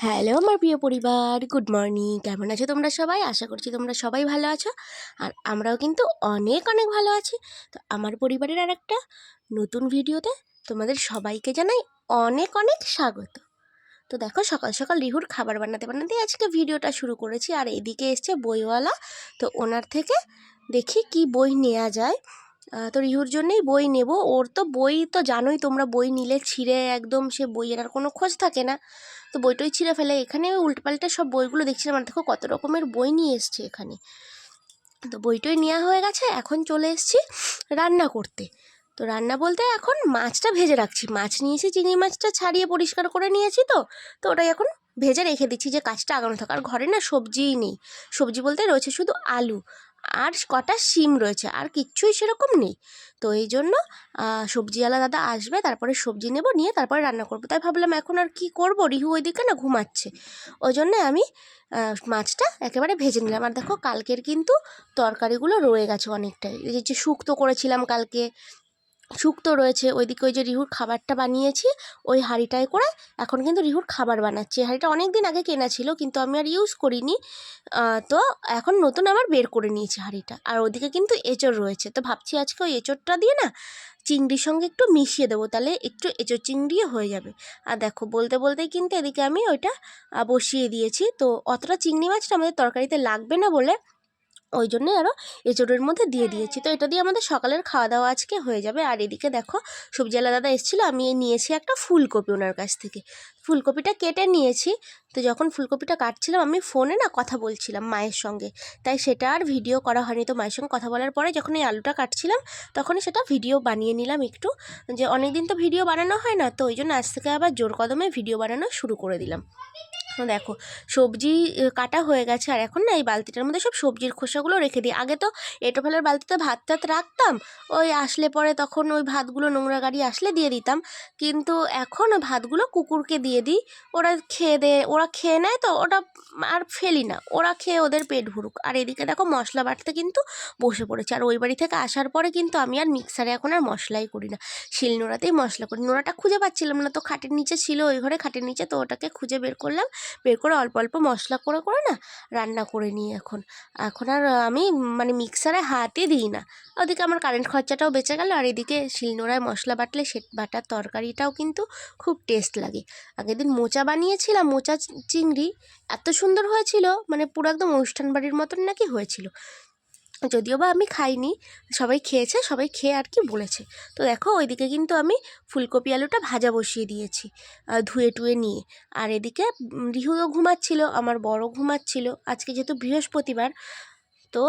Hello, আমার প্রিয় পরিবার। Good morning. কেমন আছো তোমরা সবাই? আশা করছি তোমরা সবাই ভালো আছো। আর আমরাও কিন্তু অনেক অনেক ভালো আছি। তো আমার পরিবারের আর একটা নতুন ভিডিওতে তোমাদের সবাইকে জানাই অনেক অনেক স্বাগত। তো দেখো, সকাল সকাল রিহুর খাবার বানাতে বানাতে আজকে ভিডিওটা শুরু করেছি। আর এদিকে এসছে বইওয়ালা। তো ওনার থেকে দেখি কি বই নেওয়া যায়। তো রিহুর জন্যই বই নেব। ওর তো বই তো জানোই তোমরা, বই নিলে ছিঁড়ে একদম সে বইয়ের আর কোনো খোঁজ থাকে না। তো বইটই ছিঁড়ে ফেলে। এখানে উল্টোপাল্টা সব বইগুলো দেখছিলাম। আর দেখো কত রকমের বই নিয়ে এসছে এখানে। তো বইটই নেওয়া হয়ে গেছে। এখন চলে এসেছি রান্না করতে। তো রান্না বলতে এখন মাছটা ভেজে রাখছি। মাছ নিয়েছি, চিংড়ি মাছটা ছাড়িয়ে পরিষ্কার করে নিয়েছি তো। তো ওটাই এখন ভেজে রেখে দিচ্ছি যে কাজটা আগানো থাক। আর ঘরে না সবজিই নেই। সবজি বলতে রয়েছে শুধু আলু। আর কটা শিম রয়েছে, আর কিচ্ছুই সেরকম নেই। তো এই জন্য সবজিওয়ালা দাদা আসবে, তারপরে সবজি নেব, নিয়ে তারপরে রান্না করব। তাই ভাবলাম এখন আর কি করব? রিহু ওইদিকে না ঘুমাচ্ছে। ওই জন্যে আমি মাছটা একেবারে ভেজে নিলাম। আর দেখো, কালকের কিন্তু তরকারিগুলো রয়ে গেছে অনেকটাই। এই যে, শুক্তো করেছিলাম কালকে শুক্তো রয়েছে। ওইদিকে ওই যে রিহুর খাবারটা বানিয়েছি, ওই হাঁড়িটায় করে এখন কিন্তু রিহুর খাবার বানাচ্ছি। হাঁড়িটা অনেক দিন আগে কেনা ছিল, কিন্তু আমি আর ইউজ করিনি। তো এখন নতুন আবার বের করে নিয়েছি হাঁড়িটা। আর ওদিকে কিন্তু এঁচড় রয়েছে। তো ভাবছি আজকে ওই এঁচড়টা দিয়ে না চিংড়ির সঙ্গে একটু মিশিয়ে দেবো, তাহলে একটু এঁচড় চিংড়িও হয়ে যাবে। আর দেখো, বলতে বলতেই কিন্তু এদিকে আমি ওইটা বসিয়ে দিয়েছি। তো অতটা চিংড়ি মাছটা আমাদের তরকারিতে লাগবে না বলে ওই জন্যই আরও এঁচোড়ের মধ্যে দিয়ে দিয়েছি। তো এটা দিয়ে আমাদের সকালের খাওয়া দাওয়া আজকে হয়ে যাবে। আর এদিকে দেখো সবজিওয়ালা দাদা এসেছিল। আমি নিয়েছি একটা ফুলকপি ওনার কাছ থেকে। ফুলকপিটা কেটে নিয়েছি। তো যখন ফুলকপিটা কাটছিলাম আমি ফোনে না কথা বলছিলাম মায়ের সঙ্গে। তাই সেটা আর ভিডিও করা হয়নি। তো মায়ের সঙ্গে কথা বলার পরে যখন এই আলুটা কাটছিলাম তখনই সেটা ভিডিও বানিয়ে নিলাম একটু। যে অনেক দিন তো ভিডিও বানানো হয় না। তো ওই জন্য আজ থেকে আবার জোর কদমে ভিডিও বানানো শুরু করে দিলাম। দেখো, সবজি কাটা হয়ে গেছে আর এখন না এই বালতিটার মধ্যে সব সবজির খোসাগুলো রেখে দিই। আগে তো এটো ফেলার বালতিতে ভাত টাত রাখতাম, ওই আসলে পরে তখন ওই ভাতগুলো নোংরা গাড়ি আসলে দিয়ে দিতাম। কিন্তু এখন ভাতগুলো কুকুরকে দিয়ে দিই, ওরা খেয়ে দে, ওরা খেয়ে নেয় তো ওটা আর ফেলি না। ওরা খেয়ে ওদের পেট ভরুক। আর এদিকে দেখো মশলা বাটতে কিন্তু বসে পড়েছে। আর ওই বাড়ি থেকে আসার পরে কিন্তু আমি আর মিক্সারে এখন আর মশলাই করি না। শিল নোড়াতেই মশলা করি। নোড়াটা খুঁজে পাচ্ছিলাম না, তো খাটের নিচে ছিল ওই ঘরে, খাটের নিচে তো ওটাকে খুঁজে বের করলাম। বের করে অল্প অল্প মশলা করে করে না রান্না করে নিই এখন। এখন আর আমি মানে মিক্সারে হাতে দিই না। ওদিকে আমার কারেন্ট খরচাটাও বেঁচে গেল আর এদিকে শিলনোড়ায় মশলা বাটলে সে বাটার তরকারিটাও কিন্তু খুব টেস্ট লাগে। আগের দিন মোচা বানিয়েছিলাম, মোচা চিংড়ি, এত সুন্দর হয়েছিল মানে পুরো একদম অনুষ্ঠান বাড়ির মতন নাকি হয়েছিল। যদিও বা আমি খাইনি, সবাই খেয়েছে, সবাই খেয়ে আর কি বলেছে। তো দেখো, ওইদিকে কিন্তু আমি ফুলকপি আলুটা ভাজা বসিয়ে দিয়েছি ধুয়ে টুয়ে নিয়ে। আর এদিকে রিহুও ঘুমাচ্ছিল, আমার বড় ঘুমাচ্ছিল। আজকে যেহেতু বৃহস্পতিবার, তো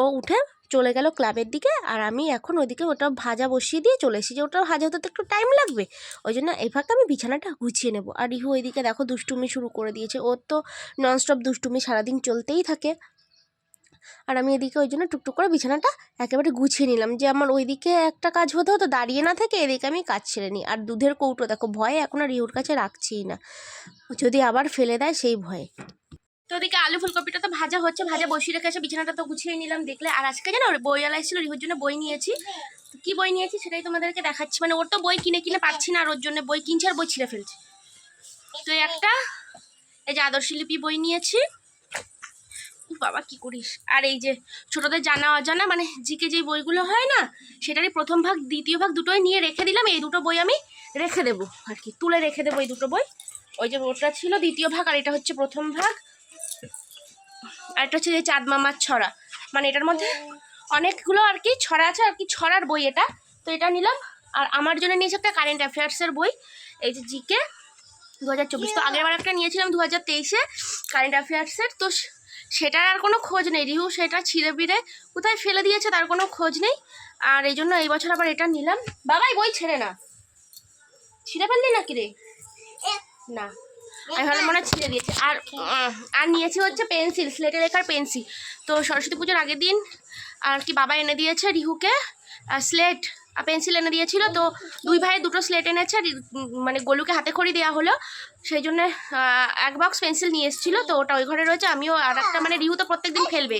ও উঠে চলে গেল ক্লাবের দিকে আর আমি এখন ওইদিকে ওটা ভাজা বসিয়ে দিয়ে চলে এসেছি। যে ওটা ভাজা হতে তো একটু টাইম লাগবে, ওই জন্য এই ফাঁকে আমি বিছানাটা গুছিয়ে নেব। আর রিহু ওইদিকে দেখো দুষ্টুমি শুরু করে দিয়েছে। ওর তো ননস্টপ দুষ্টুমি সারাদিন চলতেই থাকে। আর আমি এদিকে ওই জন্য টুকটুক করে বিছানাটা একেবারে গুছিয়ে নিলাম যে আমার ওইদিকে একটা কাজ হতে হতো দাঁড়িয়ে না থেকে এদিকে আমি কাজ ছেড়ে নিই। আর দুধের কৌটো দেখো, ভয়ে এখন আর রিহুর কাছে রাখছিই না। যদি আবার ফেলে দেয় সেই ভয়ে। তো ওদিকে আলু ফুলকপিটা তো ভাজা হচ্ছে, ভাজা বসিয়ে রেখে এসে বিছানাটা তো গুছিয়ে নিলাম দেখলে। আর আজকে জানো বইওয়ালা এসেছিল রিহুর জন্য বই নিয়েছি। কি বই নিয়েছি সেটাই তোমাদেরকে দেখাচ্ছি। মানে ওর তো বই কিনে কিনে পাচ্ছি না আর ওর জন্য বই কিনছে আর বই ছিঁড়ে ফেলছে। তো একটা, এই যে আদর্শ লিপি বই নিয়েছি। বাবা, কি করিস? আর এই যে ছোটদের জানা অজানা মানে জিকে যেই বইগুলো হয় না, সেটারই প্রথম ভাগ, দ্বিতীয় ভাগ দুটোই নিয়ে রেখে দিলাম। এই দুটো বই আমি রেখে দেবো আর কি, তুলে রেখে দেবো এই দুটো বই। ওই যে ওটা ছিল দ্বিতীয় ভাগ আর এটা হচ্ছে প্রথম ভাগ। আর এটা হচ্ছে যে চাঁদ মামার ছড়া। মানে এটার মধ্যে অনেকগুলো আর কি ছড়া আছে, আর কি ছড়ার বই এটা। তো এটা নিলাম। আর আমার জন্য নিয়েছে একটা কারেন্ট অ্যাফেয়ার্সের বই, এই যে জিকে দু হাজার চব্বিশ। তো আগের বার একটা নিয়েছিলাম দু হাজার তেইশে কারেন্ট অ্যাফেয়ার্সের তো সেটার আর কোনো খোঁজ নেই। রিহু সেটা ছিঁড়ে বিড়ে কোথায় ফেলে দিয়েছে তার কোনো খোঁজ নেই। আর এই জন্য এই বছর আবার এটা নিলাম। বাবাই বই ছেড়ে না। ছিঁড়ে ফেললি নাকি রে? না। ভাবলাম মনে ছিঁড়ে দিয়েছে। আর আর নিয়েছি হচ্ছে পেন্সিল, স্লেটে লেখার পেন্সিল। তো সরস্বতী পুজোর আগের দিন আর কি বাবা এনে দিয়েছে রিহুকে স্লেট পেন্সিল এনে দিয়েছিল, তো দুই ভাই দুটো স্লেট এনেছে মানে গোলুকে হাতে খড়ি দেওয়া হলো। সেই জন্য এক বক্স পেন্সিল নিয়ে এসেছিল, তো ওটা ওই ঘরে রয়েছে, আমিও আর একটা মানে রিহু তো প্রত্যেকদিন ফেলবে।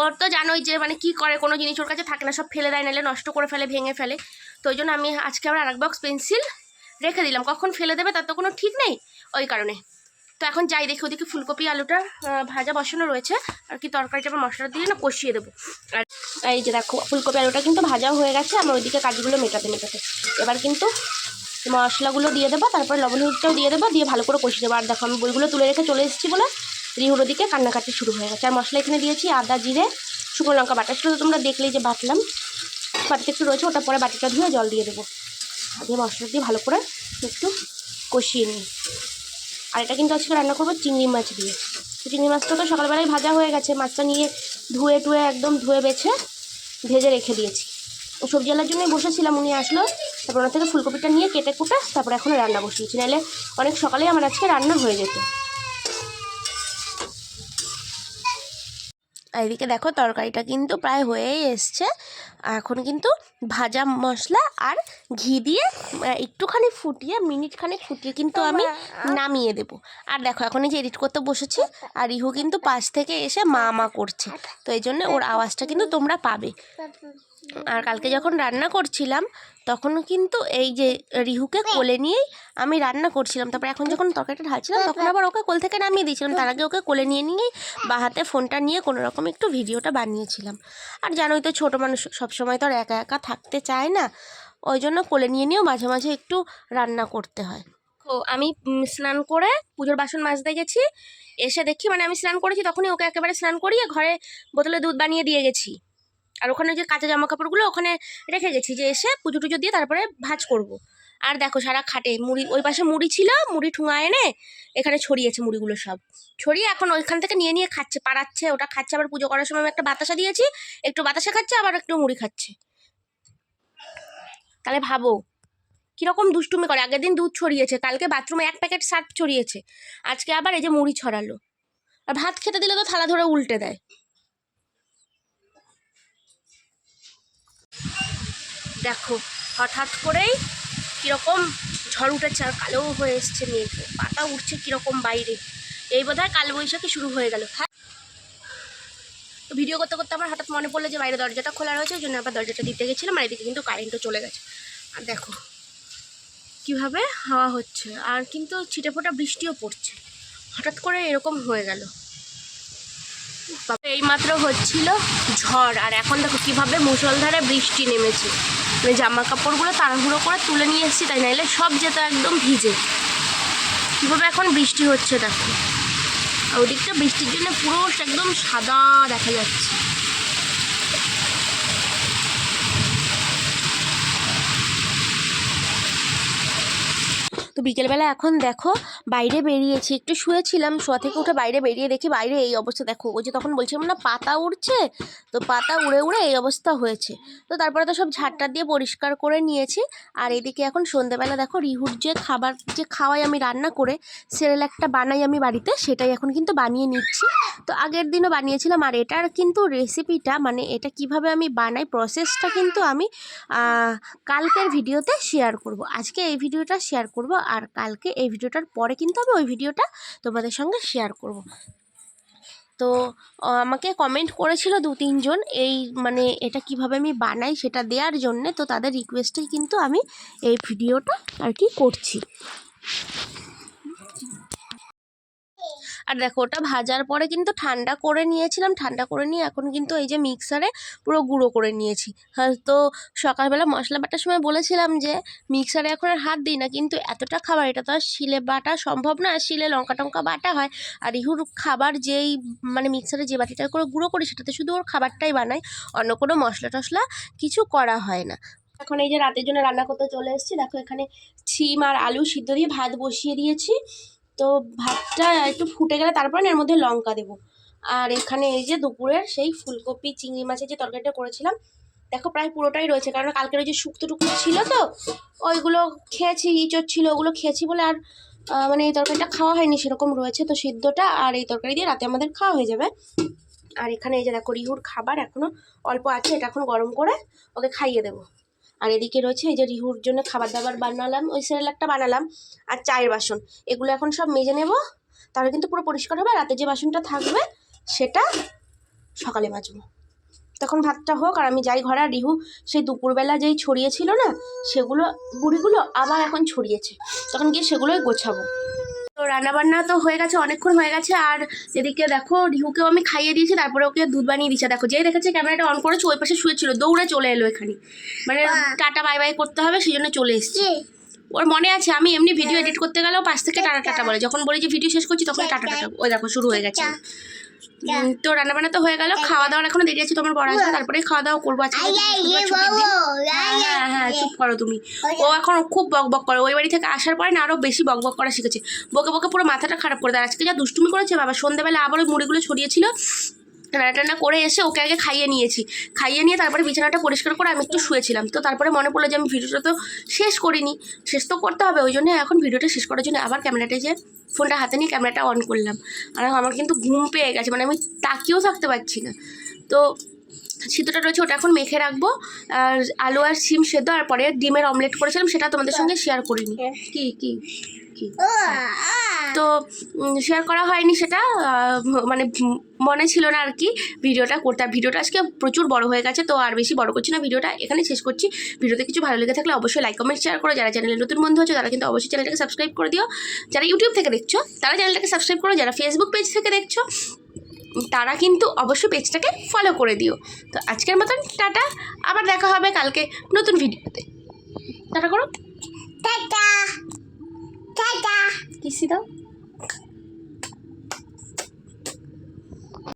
ওর তো জানোই যে মানে কি করে, কোনো জিনিস ওর কাছে থাকে না, সব ফেলে দেয়, নাহলে নষ্ট করে ফেলে, ভেঙে ফেলে। তো ওই জন্য আমি আজকে আবার আর এক বক্স পেন্সিল রেখে দিলাম। কখন ফেলে দেবে তার তো কোনো ঠিক নেই, ওই কারণে। এখন যাই দেখি ওদিকে ফুলকপি, আলুটা ভাজা বসানো রয়েছে। আর কি তরকারিটা আমার মশলা দিয়ে না কষিয়ে দেবো। আর এই যে দেখো, ফুলকপি, আলুটা কিন্তু ভাজাও হয়ে গেছে, আমার ওইদিকে কাজগুলো মেটাতে মেটাতে। এবার কিন্তু মশলাগুলো দিয়ে দেবো, তারপর লবণ হলুদটাও দিয়ে দেবো, দিয়ে ভালো করে কষিয়ে দেবো। আর দেখো, আমি বইগুলো তুলে রেখে চলে এসেছি বলে রিহুর ওদিকে কান্নাকাটি শুরু হয়ে গেছে। আর মশলা এখানে দিয়েছি আদা, জিরে, শুকনো লঙ্কা বাটা। সেটা তো তোমরা দেখলেই যে বাটলাম। বাটিতে একটু রয়েছে, ওটা পরে বাটিটা ধুয়ে জল দিয়ে দেবো। দিয়ে মশলা দিয়ে ভালো করে একটু কষিয়ে নিই। আর এটা কিন্তু আজকে রান্না করব চিংড়ি মাছ দিয়ে। তো চিংড়ি মাছটা তো সকালবেলায় ভাজা হয়ে গেছে, মাছটা নিয়ে ধুয়ে টুয়ে একদম ধুয়ে বেছে ভেজে রেখে দিয়েছি। ও সবজি আলার জন্যই বসেছিলাম, উনি আসলো, তারপর ওনার থেকে ফুলকপিটা নিয়ে কেটে কুটে তারপর এখন রান্না বসিয়েছি। নাহলে অনেক সকালেই আমার আজকে রান্না হয়ে যেত। এদিকে দেখো তরকারিটা কিন্তু প্রায় হয়েই এসছে। এখন কিন্তু ভাজা মশলা আর ঘি দিয়ে একটুখানি ফুটিয়ে মিনিট খানেক ফুটিয়ে কিন্তু আমি নামিয়ে দেব। আর দেখো এখন এই যে এডিট করতে বসেছি আর ইহু কিন্তু পাশ থেকে এসে মা মা করছে। তো এই জন্য ওর আওয়াজটা কিন্তু তোমরা পাবে। আর কালকে যখন রান্না করছিলাম তখন কিন্তু এই যে রিহুকে কোলে নিয়েই আমি রান্না করছিলাম। তারপর এখন যখন তরকারিটা ঢালছিলাম, তখন আবার ওকে কোল থেকে নামিয়ে দিয়েছিলাম। তার আগে ওকে কোলে নিয়ে নিয়েই বা হাতে ফোনটা নিয়ে কোনো রকম একটু ভিডিওটা বানিয়েছিলাম। আর জানোই তো ছোটো মানুষ সবসময় তো আর একা একা থাকতে চায় না, ওই জন্য কোলে নিয়ে নিয়েও মাঝে মাঝে একটু রান্না করতে হয়। তো আমি স্নান করে পুজোর বাসন মাজতে গেছি। এসে দেখি মানে আমি স্নান করেছি, তখনই ওকে একেবারে স্নান করিয়ে ঘরে বোতলে দুধ বানিয়ে দিয়ে গেছি। আর ওখানে যে কাঁচা জামা কাপড়গুলো ওখানে রেখে গেছি যে এসে পুজো টুজো দিয়ে তারপরে ভাজ করব। আর দেখো সারা খাটে মুড়ি, ওই পাশে মুড়ি ছিল, মুড়ি ঠুঙা এনে এখানে ছড়িয়েছে মুড়িগুলো সব। ছড়িয়ে এখন ওইখান থেকে নিয়ে নিয়ে খাচ্ছে, পাড়াচ্ছে, ওটা খাচ্ছে। আবার পুজো করার সময় আমি একটা বাতাসা দিয়েছি, একটু বাতাসা খাচ্ছে, আবার একটু মুড়ি খাচ্ছে। তাহলে ভাবো, কীরকম দুষ্টুমি করে। আগের দিন দুধ ছড়িয়েছে, কালকে বাথরুমে এক প্যাকেট সার্ফ ছড়িয়েছে। আজকে আবার এই যে মুড়ি ছড়ালো। আর ভাত খেতে দিলে তো থালা ধরে উল্টে দেয়। দেখো, হঠাৎ করেই কীরকম ঝড় উঠেছে আর কালো হয়ে এসছে মেঘ। পাতা উঠছে কীরকম বাইরে। এই বোধ বোধহয় কালবৈশাখী শুরু হয়ে গেল। হ্যাঁ। তো ভিডিও করতে করতে আমার হঠাৎ মনে পড়ল যে বাইরে দরজাটা খোলা রয়েছে, ওই জন্য আবার দরজাটা দিতে গেছিলাম, আর এদিকে কিন্তু কারেন্টও চলে গেছে। আর দেখো, কীভাবে হাওয়া হচ্ছে, আর কিন্তু ছিটে ফোটা বৃষ্টিও পড়ছে। হঠাৎ করে এরকম হয়ে গেল। এইমাত্র হচ্ছিল ঝড়, আর এখন দেখো কীভাবে মুষলধারে বৃষ্টি নেমেছে। মানে জামা কাপড়গুলো তাড়াহুড়ো করে তুলে নিয়ে এসেছি, তাই নাইলে সব যেত একদম ভিজে। কীভাবে এখন বৃষ্টি হচ্ছে দেখো। ওদিকটা বৃষ্টির জন্য পুরো একদম সাদা দেখা যাচ্ছে। তো বিকেলবেলা এখন দেখো বাইরে বেরিয়েছি। একটু শুয়েছিলাম, শোয়া থেকে উঠে বাইরে বেরিয়ে দেখি বাইরে এই অবস্থা। দেখো, ওই যে তখন বলছিলাম না, পাতা উড়ছে? তো পাতা উড়ে উড়ে এই অবস্থা হয়েছে। তো তারপরে তো সব ঝাড়টা দিয়ে পরিষ্কার করে নিয়েছি। আর এদিকে এখন সন্ধেবেলা দেখো রিহুর যে খাবার, যে খাওয়াই আমি রান্না করে, সেরেল একটা বানাই আমি বাড়িতে, সেটাই এখন কিন্তু বানিয়ে নিচ্ছি। তো আগের দিনও বানিয়েছিলাম, আর এটার কিন্তু রেসিপিটা মানে এটা কীভাবে আমি বানাই প্রসেসটা কিন্তু আমি কালকের ভিডিওতে শেয়ার করব। আজকে এই ভিডিওটা শেয়ার করব। আর কালকে এই ভিডিওটার পরে কিন্তু আমি ওই ভিডিওটা তোমাদের সঙ্গে শেয়ার করব। তো আমাকে কমেন্ট করেছিল দু তিনজন এই মানে এটা কীভাবে আমি বানাই সেটা দেওয়ার জন্যে, তো তাদের রিকোয়েস্টেই কিন্তু আমি এই ভিডিওটা আর কি করছি। আর দেখো, ওটা ভাজার পরে কিন্তু ঠান্ডা করে নিয়েছিলাম, ঠান্ডা করে নিয়ে এখন কিন্তু এই যে মিক্সারে পুরো গুঁড়ো করে নিয়েছি। হ্যাঁ তো সকালবেলা মশলা বাটার সময় বলেছিলাম যে মিক্সারে এখন আর হাত দিই না, কিন্তু এতটা খাবার, এটা তো আর শিলে বাটা সম্ভব না শিলে লঙ্কা টঙ্কা বাটা হয়। আর ইহুর খাবার যেই মানে মিক্সারে যে বাটিটা করে গুঁড়ো করি, সেটাতে শুধু ওর খাবারটাই বানাই, অন্য কোনো মশলা টশলা কিছু করা হয় না। এখন এই যে রাতের জন্য রান্না করতে চলে এসেছি, দেখো এখানে ছিম আর আলু সিদ্ধ দিয়ে ভাত বসিয়ে দিয়েছি। তো ভাতটা একটু ফুটে গেলে তারপরে এর মধ্যে লঙ্কা দেবো। আর এখানে এই যে দুপুরের সেই ফুলকপি, চিংড়ি মাছের যে তরকারিটা করেছিলাম, দেখো প্রায় পুরোটাই রয়েছে। কারণ কালকের ওই যে শুক্তো টুকতো ছিল তো, ওইগুলো খেয়েছি, ইঁচড় ছিল, ওগুলো খেয়েছি বলে আর মানে এই তরকারিটা খাওয়া হয়নি, সেরকম রয়েছে। তো সিদ্ধটা আর এই তরকারি দিয়ে রাতে আমাদের খাওয়া হয়ে যাবে। আর এখানে এই যে দেখো রিহুর খাবার এখনও অল্প আছে, এটা এখন গরম করে ওকে খাইয়ে দেবো। আর এদিকে রয়েছে এই যে রিহুর জন্য খাবার দাবার বানালাম, ওই একটা বানালাম, আর চায়ের বাসন। এগুলো এখন সব মেজে নেব, তাহলে কিন্তু পুরো পরিষ্কার হবে রাতে যে বাসনটা থাকবে সেটা সকালে মাজবো। তখন ভাতটা হোক, আর আমি যাই ঘরে, আর রিহু সেই দুপুরবেলা যেই ছড়িয়েছিল না, সেগুলো, বুড়িগুলো আবার এখন ছড়িয়েছে। তখন গিয়ে সেগুলোই গোছাবো। তো রান্নাবান্না তো হয়ে গেছে অনেকক্ষণ হয়ে গেছে আর এদিকে দেখো রিহুকেও আমি খাইয়ে দিয়েছি তারপরে ওকে দুধ বানিয়ে দিচ্ছে দেখো যেই দেখেছে ক্যামেরাটা অন করেছে ওই পাশে শুয়েছিল দৌড়ে চলে এলো এখানে। মানে টাটা বাই বাই করতে হবে সেই জন্য চলে এসছে। ওর মনে আছে আমি এমনি ভিডিও এডিট করতে গেলেও পাশ থেকে টাটা টাটা বলে। যখন বলি যে ভিডিও শেষ করছি তখন টাটা টাটা। ওই দেখো শুরু হয়ে গেছে। উম, তো রান্নাবান্না তো হয়ে গেল। খাওয়া দাওয়া এখনও দেরি আছে তোমার বড় তারপরে খাওয়া দাওয়া করব আজকে। দিন। হ্যাঁ হ্যাঁ হ্যাঁ চুপ করো তুমি। ও এখন খুব বক বক করে। ওই বাড়ি থেকে আসার পরে না আরও বেশি বক বক করা শিখেছে। বকে বকে পুরো মাথাটা খারাপ করে দেয়। আজকে যা দুষ্টুমি করেছে বাবা সন্ধ্যাবেলা আবার ওই মুড়িগুলো ছড়িয়েছিল। রান্না টান্না করে এসে ওকে আগে খাইয়ে নিয়েছি। খাইয়ে নিয়ে তারপরে বিছানাটা পরিষ্কার করে আমি একটু শুয়েছিলাম। তো তারপরে মনে পড়ল যে আমি ভিডিওটা তো শেষ করিনি। শেষ তো করতে হবে ওই জন্য এখন ভিডিওটা শেষ করার জন্য আবার ক্যামেরাটা যে ফোনটা হাতে নিয়ে ক্যামেরাটা অন করলাম। আর আমার কিন্তু ঘুম পেয়ে গেছে মানে আমি তাকিয়েও থাকতে পারছি না। তো সিদ্ধটা রয়েছে ওটা এখন মেখে রাখব। আর আলু আর সিম সেদ্ধ আর পরে ডিমের অমলেট করেছিলাম সেটা তোমাদের সঙ্গে শেয়ার করিনি। কি কি কি? তো শেয়ার করা হয়নি সেটা মানে মনে ছিল না আর কি ভিডিওটা করতে। ভিডিওটা আজকে প্রচুর বড় হয়ে গেছে তো আর বেশি বড় করছি না। ভিডিওটা এখানে শেষ করছি। ভিডিওতে কিছু ভালো লেগে থাকলে অবশ্যই লাইক কমেন্ট শেয়ার করো। যারা চ্যানেলে নতুন বন্ধু হচ্ছে তারা কিন্তু অবশ্যই চ্যানেলটাকে সাবস্ক্রাইব করে দিও। যারা ইউটিউব থেকে দেখছ তারা চ্যানেলটাকে সাবস্ক্রাইব করো। যারা ফেসবুক পেজ থেকে দেখছ তারা কিন্তু অবশ্যই পেজটাকে ফলো করে দিও। তো আজকের মতন টাটা আবার দেখা হবে কালকে নতুন ভিডিওতে। টাটা করো। টাটা। টাটা। কিসি দাও।